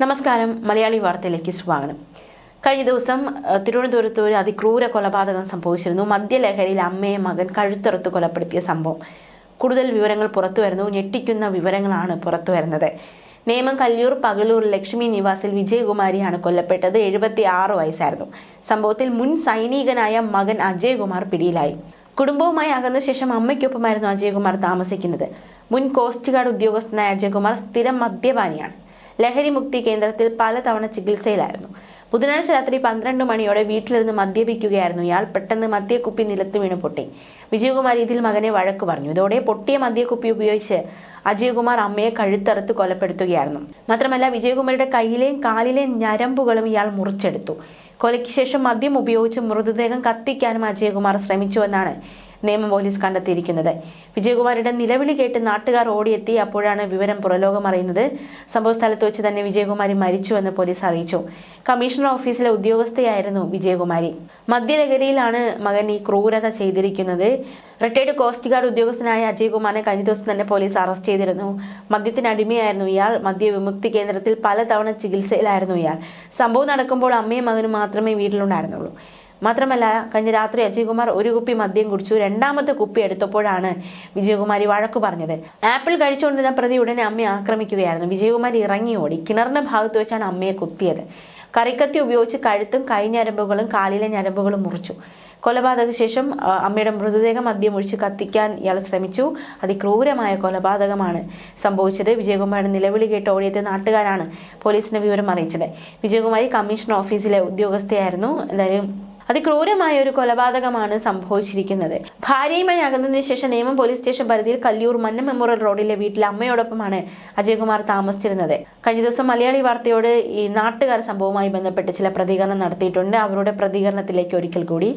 നമസ്കാരം മലയാളി വാർത്തയിലേക്ക് സ്വാഗതം. കഴിഞ്ഞ ദിവസം തിരുവനന്തപുരത്ത് ഒരു അതിക്രൂര കൊലപാതകം സംഭവിച്ചിരുന്നു. മദ്യലഹരിയിൽ അമ്മയെ മകൻ കഴുത്തറുത്ത് കൊലപ്പെടുത്തിയ സംഭവം. കൂടുതൽ വിവരങ്ങൾ പുറത്തു വരുന്നു. ഞെട്ടിക്കുന്ന വിവരങ്ങളാണ് പുറത്തു വരുന്നത്. നേമം കല്ലൂർ പകലൂർ ലക്ഷ്മി നിവാസിൽ വിജയകുമാരിയാണ് കൊല്ലപ്പെട്ടത്. എഴുപത്തി ആറ് വയസ്സായിരുന്നു. സംഭവത്തിൽ മുൻ സൈനികനായ മകൻ അജയകുമാർ പിടിയിലായി. കുടുംബവുമായി അകന്ന ശേഷം അമ്മയ്ക്കൊപ്പമായിരുന്നു അജയകുമാർ താമസിക്കുന്നത്. മുൻ കോസ്റ്റ് ഗാർഡ് ഉദ്യോഗസ്ഥനായ അജയകുമാർ സ്ഥിരം മദ്യപാനിയാണ്. ലഹരി മുക്തി കേന്ദ്രത്തിൽ പലതവണ ചികിത്സയിലായിരുന്നു. ബുധനാഴ്ച രാത്രി പന്ത്രണ്ട് മണിയോടെ വീട്ടിലിരുന്ന് മദ്യപിക്കുകയായിരുന്നു ഇയാൾ. പെട്ടെന്ന് മദ്യക്കുപ്പി നിലത്ത് വീണ് പൊട്ടി. വിജയകുമാർ ഇതിൽ മകനെ വഴക്ക് പറഞ്ഞു. ഇതോടെ പൊട്ടിയ മദ്യക്കുപ്പി ഉപയോഗിച്ച് അജയകുമാർ അമ്മയെ കഴുത്തറുത്ത് കൊലപ്പെടുത്തുകയായിരുന്നു. മാത്രമല്ല വിജയകുമാരുടെ കയ്യിലെയും കാലിലെയും ഞരമ്പുകളും ഇയാൾ മുറിച്ചെടുത്തു. കൊലയ്ക്ക് ശേഷം മദ്യം ഉപയോഗിച്ച് മൃതദേഹം കത്തിക്കാനും അജയകുമാർ ശ്രമിച്ചുവെന്നാണ് നിയമം പോലീസ് കണ്ടെത്തിയിരിക്കുന്നത്. വിജയകുമാരുടെ നിലവിളി കേട്ട് നാട്ടുകാർ ഓടിയെത്തി. അപ്പോഴാണ് വിവരം പുറലോകം അറിയുന്നത്. സംഭവ സ്ഥലത്ത് വെച്ച് തന്നെ വിജയകുമാരി മരിച്ചുവെന്ന് പോലീസ് അറിയിച്ചു. കമ്മീഷണർ ഓഫീസിലെ ഉദ്യോഗസ്ഥയായിരുന്നു വിജയകുമാരി. മദ്യലഹരിയിലാണ് മകൻ ഈ ക്രൂരത ചെയ്തിരിക്കുന്നത്. റിട്ടയർഡ് കോസ്റ്റ് ഗാർഡ് ഉദ്യോഗസ്ഥനായ അജയ്കുമാറിനെ കഴിഞ്ഞ ദിവസം തന്നെ പോലീസ് അറസ്റ്റ് ചെയ്തിരുന്നു. മദ്യത്തിന് അടിമയായിരുന്നു ഇയാൾ. മദ്യവിമുക്തി കേന്ദ്രത്തിൽ പലതവണ ചികിത്സയിലായിരുന്നു ഇയാൾ. സംഭവം നടക്കുമ്പോൾ അമ്മയും മകനും മാത്രമേ വീട്ടിലുണ്ടായിരുന്നുള്ളൂ. മാത്രമല്ല കഴിഞ്ഞ രാത്രി അജയ്കുമാർ ഒരു കുപ്പി മദ്യം കുടിച്ചു. രണ്ടാമത്തെ കുപ്പി എടുത്തപ്പോഴാണ് വിജയകുമാരി വഴക്കു പറഞ്ഞത്. ആപ്പിൾ കഴിച്ചുകൊണ്ടിരുന്ന പ്രതി ഉടനെ അമ്മയെ ആക്രമിക്കുകയായിരുന്നു. വിജയകുമാരി ഇറങ്ങി ഓടി. കിണറിന്റെ ഭാഗത്ത് വെച്ചാണ് അമ്മയെ കുത്തിയത്. കറിക്കത്തി ഉപയോഗിച്ച് കഴുത്തും കൈഞ്ഞരമ്പുകളും കാലിലെ ഞരമ്പുകളും മുറിച്ചു. കൊലപാതക ശേഷം അമ്മയുടെ മൃതദേഹം മദ്യം ഒഴിച്ച് കത്തിക്കാൻ ഇയാൾ ശ്രമിച്ചു. അതിക്രൂരമായ കൊലപാതകമാണ് സംഭവിച്ചത്. വിജയകുമാരുടെ നിലവിളി കേട്ട് ഓടിയെത്തിയ നാട്ടുകാരാണ് പോലീസിന് വിവരം അറിയിച്ചത്. വിജയകുമാരി കമ്മീഷൻ ഓഫീസിലെ ഉദ്യോഗസ്ഥയായിരുന്നു. എന്തായാലും അതിക്രൂരമായ ഒരു കൊലപാതകമാണ് സംഭവിച്ചിരിക്കുന്നത്. ഭാര്യയുമായി അകന്നതിന് ശേഷം നേമം പോലീസ് സ്റ്റേഷൻ പരിധിയിൽ കല്ലിയൂർ മന്ന മെമ്മോറിയൽ റോഡിലെ വീട്ടിൽ അമ്മയോടൊപ്പമാണ് അജയകുമാർ താമസിച്ചിരുന്നത്. കഴിഞ്ഞ ദിവസം മലയാളി വാർത്തയോട് ഈ നാട്ടുകാർ സംഭവവുമായി ബന്ധപ്പെട്ട് ചില പ്രതികരണം നടത്തിയിട്ടുണ്ട്. അവരുടെ പ്രതികരണത്തിലേക്ക് ഒരിക്കൽ കൂടി.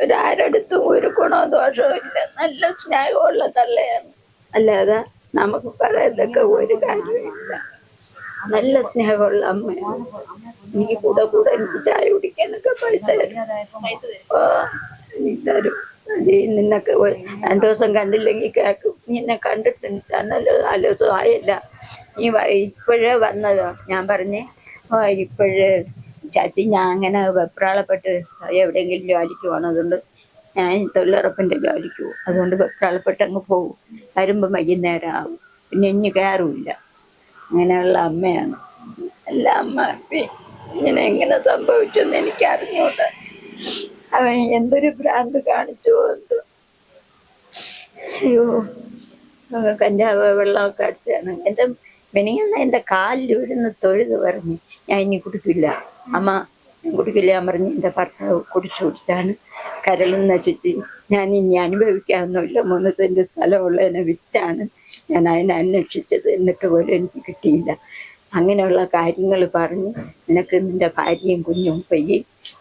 ഒരാരടുത്തും ഒരു ഗുണദോഷവും ഇല്ല. നല്ല സ്നേഹമുള്ള അല്ലാതെ നമുക്ക് പറയുന്നതൊക്കെ ഒരു കാര്യമില്ല നല്ല സ്നേഹമുള്ള അമ്മയാണ്. നീ കൂടെ കൂടെ എനിക്ക് ചായ കുടിക്കാനൊക്കെ പൈസ തരും നീ നിന്നൊക്കെ രണ്ടു ദിവസം കണ്ടില്ലെങ്കിൽ കേൾക്കും. നിന്നെ കണ്ടിട്ടുണ്ട് രണ്ടല്ലോ നാല് ദിവസം ആയില്ല. നീ ഇപ്പോഴേ വന്നതോ. ഞാൻ പറഞ്ഞേ ഇപ്പോഴേ ചാച്ചി ഞാൻ അങ്ങനെ വെപ്രാളപ്പെട്ട് എവിടെയെങ്കിലും ജോലിക്ക് പോകണം അതുകൊണ്ട് ഞാൻ തൊഴിലുറപ്പിന്റെ ജോലിക്ക് പോകും. അതുകൊണ്ട് വെപ്രാളപ്പെട്ട് അങ്ങ് പോകും. വരുമ്പം വൈകുന്നേരം ആവും. പിന്നെ ഇനി കയറുമില്ല അങ്ങനെയുള്ള അമ്മയാണ്. അല്ല അമ്മ ഇങ്ങനെ എങ്ങനെ സംഭവിച്ചെന്ന് എനിക്ക് അറിഞ്ഞുകൊണ്ട് അവൻ എന്തൊരു ഭ്രാന്ത് കാണിച്ചു എന്തോ? അയ്യോ കഞ്ചാവ് വെള്ളമൊക്കെ അടിച്ചാണ് എന്റെ മെനിയെന്ന് എന്റെ കാലിൽ വീഴുന്ന തൊഴുത് പറഞ്ഞു ഞാൻ ഇനി കുടിക്കില്ല. അമ്മ കുടിക്കില്ല ഞാൻ പറഞ്ഞു എന്റെ ഭർത്താവ് കുടിച്ചു കുടിച്ചാണ് കരളും നശിച്ച്. ഞാൻ ഇനി അനുഭവിക്കാവുന്നില്ല മൂന്ന് സെന്റ് സ്ഥലമുള്ളതിനെ വിറ്റാണ്. ഞാൻ അതിനെ അന്വേഷിച്ചത്. എന്നിട്ട് പോലും എനിക്ക് കിട്ടിയില്ല. അങ്ങനെയുള്ള കാര്യങ്ങൾ പറഞ്ഞ് നിനക്ക് നിന്റെ ഭാര്യയും കുഞ്ഞും പയ്യെ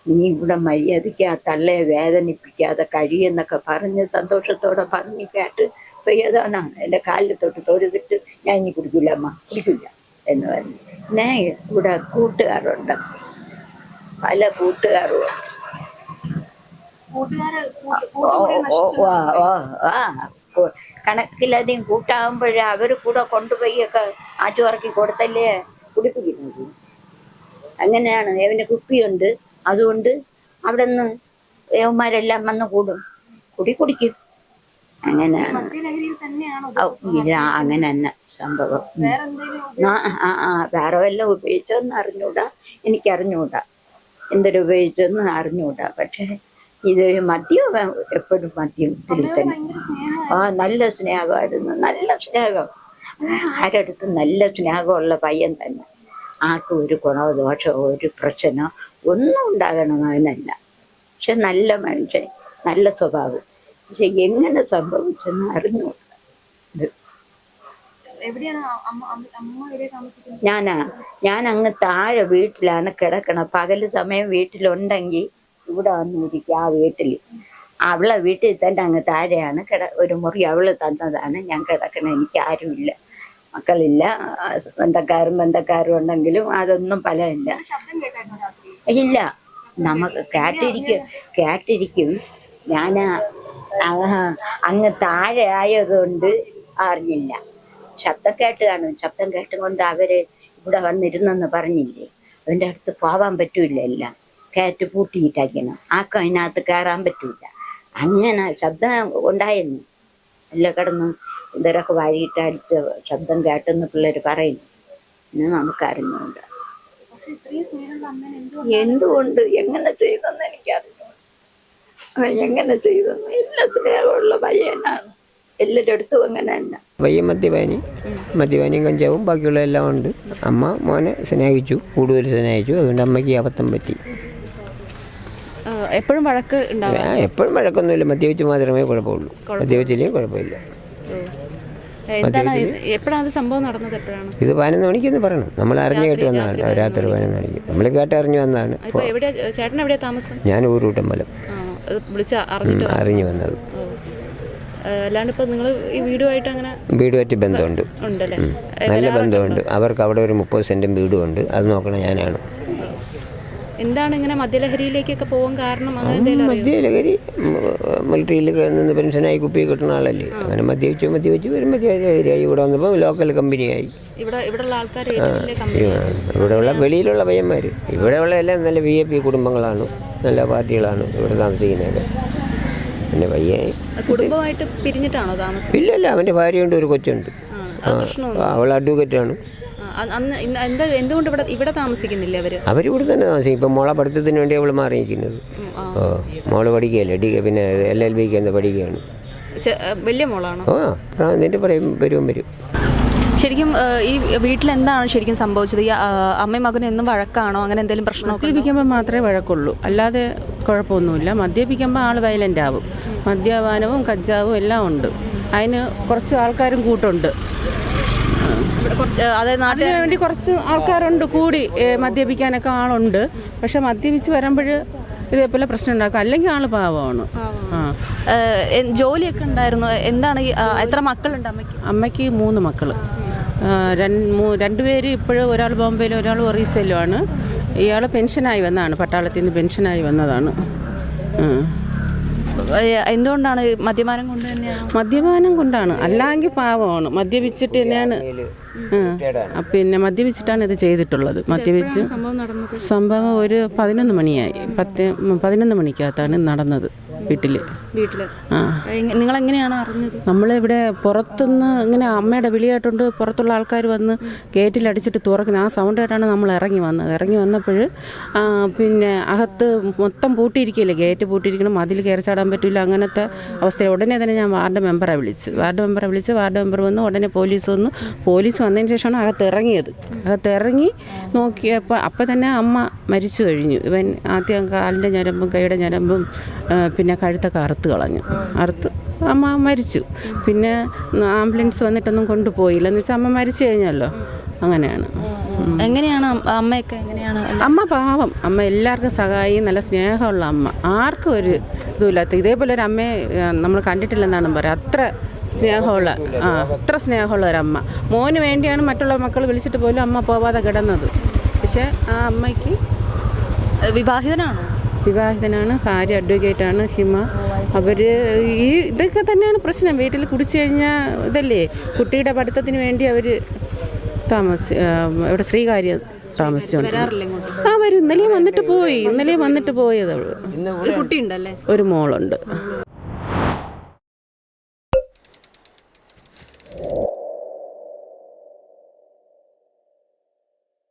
നീ ഇവിടെ മര്യാദയ്ക്ക് ആ തള്ളയെ വേദനിപ്പിക്കാതെ കഴിയെന്നൊക്കെ പറഞ്ഞ് സന്തോഷത്തോടെ പറഞ്ഞു കേട്ട് പെയ്യതാണ് എന്റെ കാലിൽ തൊട്ട് തൊഴുതിട്ട് ഞാൻ ഇനി കുടിക്കില്ല അമ്മ കുടിക്കില്ല എന്ന് പറഞ്ഞു. ഞാൻ ഇവിടെ കൂട്ടുകാരുണ്ട്. പല കൂട്ടുകാരും ഓ ആ. കണക്കിലധികം കൂട്ടാകുമ്പോഴേ അവർ കൂടെ കൊണ്ടുപോയി ഒക്കെ ആറ്റുപറക്കി കൊടുത്തല്ലേ കുടിപ്പിക്കുന്നത്? അങ്ങനെയാണ്. അവന് കുപ്പിയുണ്ട്. അതുകൊണ്ട് അവിടെ നിന്ന് ഏവന്മാരെല്ലാം വന്ന് കൂടും. കുടി കുടിക്കും. അങ്ങനെയാണ്. അങ്ങനെ തന്നെ സംഭവം. ആ ആ വേറെ വല്ലതും ഉപയോഗിച്ചോന്ന് അറിഞ്ഞൂടാ. എനിക്ക് അറിഞ്ഞൂടാ എന്തൊരു ഉപയോഗിച്ചോന്ന് അറിഞ്ഞൂടാ. പക്ഷെ ഇത് മദ്യം എപ്പോഴും മദ്യം ഇതിൽ തന്നെ. ആ നല്ല സ്നേഹമായിരുന്നു. നല്ല സ്നേഹം. ആരടുത്തും നല്ല സ്നേഹമുള്ള പയ്യൻ തന്നെ. ആർക്കും ഒരു ഗുണമോ ദോഷമോ ഒരു പ്രശ്നമോ ഒന്നും ഉണ്ടാകണമെന്നല്ല പക്ഷെ നല്ല മനുഷ്യൻ നല്ല സ്വഭാവം. പക്ഷെ എങ്ങനെ സംഭവിച്ചെന്ന് അറിഞ്ഞു ഞാനാ ഞാൻ അങ്ങ് താഴെ വീട്ടിലാണ് കിടക്കണത്. പകൽ സമയം വീട്ടിലുണ്ടെങ്കിൽ ഇവിടെ വന്നിരിക്കും ആ വീട്ടിൽ അവളെ വീട്ടിൽ തന്നെ അങ്ങ് താഴെയാണ് കിട ഒരു മുറി അവൾ തന്നതാണ്. ഞാൻ കിടക്കണ എനിക്ക് ആരുമില്ല. മക്കളില്ല. ബന്ധക്കാരും ബന്ധക്കാരും ഉണ്ടെങ്കിലും അതൊന്നും ഫലമില്ല. ഇല്ല. നമുക്ക് കേട്ടിരിക്കും. കേട്ടിരിക്കും. ഞാൻ അങ്ങ് താഴെ ആയതുകൊണ്ട് അറിഞ്ഞില്ല. ശബ്ദം കേട്ട് കാണും. ശബ്ദം കേട്ടുകൊണ്ട് അവർ ഇവിടെ വന്നിരുന്നെന്ന് പറഞ്ഞില്ലേ? അവന്റെ അടുത്ത് പോവാൻ പറ്റൂല എല്ലാം. കയറ്റ് പൂട്ടിയിട്ടാക്കണം. ആക്കം അതിനകത്ത് കയറാൻ പറ്റൂല. അങ്ങനെ ശബ്ദം ഉണ്ടായിരുന്നു. അല്ല കിടന്ന് ഇവരൊക്കെ വാരിയിട്ട് അടിച്ച ശബ്ദം കേട്ടെന്ന് പിള്ളേർ പറയുന്നു. ഇന്ന് നമുക്കറിഞ്ഞുകൊണ്ട് എന്തുകൊണ്ട്? എങ്ങനെ ചെയ്തെന്ന് എനിക്കറിഞ്ഞു എങ്ങനെ ചെയ്തെന്ന്? എല്ലാ സ്നേഹമുള്ള പയ്യനാണ്. എല്ലാവരുടെ അടുത്തും അങ്ങനെ തന്നെ. പയ്യൻ മദ്യപാനി മദ്യപാനിയും കഞ്ചാവും ബാക്കിയുള്ള എല്ലാം ഉണ്ട്. അമ്മ മോനെ സ്നേഹിച്ചു കൂടുതൽ സ്നേഹിച്ചു. അതുകൊണ്ട് അമ്മയ്ക്ക് അബദ്ധം പറ്റി. എപ്പോഴും വഴക്ക് ഉണ്ടാവും എപ്പോഴും വഴക്കൊന്നുമില്ല. മദ്യപിച്ച് മാത്രമേ കുഴപ്പമുള്ളൂ. മദ്യപിച്ചില്ലെങ്കിൽ കുഴപ്പമില്ല. എന്താണ് എപ്പോഴാണ് അത് സംഭവം നടന്നത് എപ്പോഴാണ്? ഇത് പതിനൊന്ന് മണിക്കെന്ന് പറയണം. നമ്മൾ അറിഞ്ഞു കേട്ട് വന്നതാണ് രാത്രി പതിനൊന്ന് മണിക്ക്. നമ്മൾ കേട്ട് കേട്ടറിഞ്ഞു വന്നതാണ്. ചേട്ടൻ എവിടെയാ താമസം? ഞാൻ ഊരൂട്ടമ്പലം. അറിഞ്ഞു വന്നത്. വീടുമായിട്ട് ബന്ധമുണ്ട്. നല്ല ബന്ധമുണ്ട്. അവർക്ക് അവിടെ ഒരു മുപ്പത് സെന്റും വീടുമുണ്ട് അത് നോക്കണം ഞാനാണ്. എന്താണ് ഇങ്ങനെ മദ്യലഹരിയിലേക്കൊക്കെ പോകാൻ കാരണം? അങ്ങനെ എന്തെങ്കിലും മദ്യലഹരി മിലിറ്ററിയിൽ നിന്ന് പെൻഷനായി കുപ്പി കിട്ടുന്ന ആളല്ലേ. അങ്ങനെ മദ്യപിച്ചു മദ്യപിച്ചു വരും മദ്യലഹരിയായി ഇവിടെ വന്നപ്പോൾ ലോക്കൽ കമ്പനിയായി ഇവിടെ ഇവിടെയുള്ള ആൾക്കാർ ഇവിടെയുള്ള വെളിയിലുള്ള പയ്യന്മാർ ഇവിടെയുള്ള എല്ലാം നല്ല വി എ പി കുടുംബങ്ങളാണ്. നല്ല പാർട്ടികളാണ് ഇവിടെ താമസിക്കുന്നത് പിന്നെ പയ്യെ കുടുംബമായിട്ട് പിരിഞ്ഞിട്ടാണോ താമസം ഇല്ലല്ല ഇല്ല അവന്റെ ഭാര്യയുണ്ട് ഒരു കൊച്ചുണ്ട്. അവൾ അഡ്വക്കേറ്റാണ് അന്ന് എന്താ എന്തുകൊണ്ട് ഇവിടെ ഇവിടെ താമസിക്കുന്നില്ല അവർ? ഇവിടെ തന്നെ താമസിക്കും. ഇപ്പം മോളെ പഠിത്തത്തിന് വേണ്ടി അവൾ മാറിയിരിക്കുന്നത്. ഓ മോൾ പഠിക്കുകയല്ലേ? ഡി പിന്നെ എൽ എൽ ബിക്ക് എന്ന് പഠിക്കുകയാണ്. വലിയ മോളാണോ? ആ എന്നിട്ട് പറയും വരും വരും. ശരിക്കും ഈ വീട്ടിൽ എന്താണ് ശരിക്കും സംഭവിച്ചത്? ഈ അമ്മയും മകനും എന്നും വഴക്കാണോ? അങ്ങനെ എന്തെങ്കിലും പ്രശ്നം? മദ്യപിക്കുമ്പോൾ മാത്രമേ വഴക്കുള്ളൂ. അല്ലാതെ കുഴപ്പമൊന്നുമില്ല. മദ്യപിക്കുമ്പോൾ ആൾ വയലന്റ് ആവും. മദ്യപാനവും കഞ്ചാവും എല്ലാം ഉണ്ട്. അതിന് കുറച്ച് ആൾക്കാരും കൂട്ടുണ്ട് ഇവിടെ കുറച്ച് ഏ, അതായത് നാട്ടിൽ അതിനു വേണ്ടി കുറച്ച് ആൾക്കാരുണ്ട് കൂടി മദ്യപിക്കാനൊക്കെ ആളുണ്ട്. പക്ഷെ മദ്യപിച്ച് വരുമ്പോൾ ഇതേപോലെ പ്രശ്നം ഉണ്ടാക്കും. അല്ലെങ്കിൽ ആൾ പാവമാണ്. ജോലിയൊക്കെ ഉണ്ടായിരുന്നു. എന്താണ് എത്ര മക്കളുണ്ട് അമ്മയ്ക്ക്? അമ്മയ്ക്ക് മൂന്ന് മക്കൾ. രണ്ടുപേര് ഇപ്പോഴും ഒരാൾ ബോംബെയിലും ഒരാൾ ഒറീസയിലുമാണ്. ഇയാൾ പെൻഷനായി വന്നതാണ് പട്ടാളത്തിൽ നിന്ന് പെൻഷനായി വന്നതാണ്. എന്തുകൊണ്ടാണ് മദ്യപാനം കൊണ്ട് തന്നെയാണ്? മദ്യപാനം കൊണ്ടാണ്. അല്ലെങ്കിൽ പാവമാണ്. മദ്യപിച്ചിട്ട് തന്നെയാണ്. പിന്നെ മദ്യപിച്ചിട്ടാണ് ഇത് ചെയ്തിട്ടുള്ളത്. മദ്യപിച്ച് സംഭവം ഒരു പതിനൊന്ന് മണിയായി. പത്ത് പതിനൊന്ന് മണിക്കകത്താണ് നടന്നത് വീട്ടിൽ നിങ്ങൾ എങ്ങനെയാണ് അറിഞ്ഞത്? നമ്മളിവിടെ പുറത്തുനിന്ന് ഇങ്ങനെ അമ്മയുടെ വിളിയായിട്ടുണ്ട്. പുറത്തുള്ള ആൾക്കാർ വന്ന് ഗേറ്റിൽ അടിച്ചിട്ട് തുറക്കുന്നത് ആ സൗണ്ട് ആയിട്ടാണ് നമ്മൾ ഇറങ്ങി വന്നത്. ഇറങ്ങി വന്നപ്പോൾ പിന്നെ അകത്ത് മൊത്തം പൂട്ടിയിരിക്കുകയില്ലേ? ഗേറ്റ് പൂട്ടിയിരിക്കണം. അതിൽ കയറി ചാടാൻ പറ്റില്ല. അങ്ങനത്തെ അവസ്ഥ ഉടനെ തന്നെ ഞാൻ വാർഡ് മെമ്പറെ വിളിച്ച്. വാർഡ് മെമ്പറെ വിളിച്ച് വാർഡ് മെമ്പർ വന്ന് ഉടനെ പോലീസ് വന്നു പോലീസ് വന്നതിന് ശേഷമാണ് അകത്ത് ഇറങ്ങിയത്. അകത്ത് ഇറങ്ങി നോക്കിയപ്പോൾ അപ്പം തന്നെ അമ്മ മരിച്ചു കഴിഞ്ഞു. ഇവൻ ആദ്യം കാലിന്റെ ഞരമ്പും കൈയുടെ ഞരമ്പും പിന്നെ കഴുത്തൊക്കെ അറുത്ത് കളഞ്ഞു. അറുത്ത് അമ്മ മരിച്ചു. പിന്നെ ആംബുലൻസ് വന്നിട്ടൊന്നും കൊണ്ടുപോയില്ല. എന്ന് വെച്ചാൽ അമ്മ മരിച്ചു കഴിഞ്ഞല്ലോ. അങ്ങനെയാണ്. എങ്ങനെയാണ് അമ്മ- അമ്മയൊക്കെ എങ്ങനെയാണ്? അമ്മ പാവം. അമ്മ എല്ലാവർക്കും സഹായി നല്ല സ്നേഹമുള്ള അമ്മ. ആർക്കും ഒരു ഇതുമില്ലാത്ത ഇതേപോലെ ഒരു അമ്മയെ നമ്മൾ കണ്ടിട്ടില്ലെന്നാണ് പറയാം അത്ര സ്നേഹമുള്ള ആ അത്ര സ്നേഹമുള്ള ഒരമ്മ. മോന് വേണ്ടിയാണ് മറ്റുള്ള മക്കൾ വിളിച്ചിട്ട് പോലും അമ്മ പോവാതെ കിടന്നത്. പക്ഷേ ആ അമ്മയ്ക്ക് വിവാഹിതനാണ്? വിവാഹിതനാണോ ഭാര്യ അഡ്വക്കേറ്റാണ് ഹിമ. അവർ ഈ ഇതൊക്കെ തന്നെയാണ് പ്രശ്നം. വീട്ടിൽ കുടിച്ചു കഴിഞ്ഞാൽ ഇതല്ലേ? കുട്ടിയുടെ പഠിത്തത്തിന് വേണ്ടി അവർ താമസ ഇവിടെ ശ്രീകാര്യ താമസിച്ചുണ്ട്. ആ വരും. ഇന്നലെയും വന്നിട്ട് പോയി. ഇന്നലെയും വന്നിട്ട് പോയത് അവൾ ഒരു മോളുണ്ട്.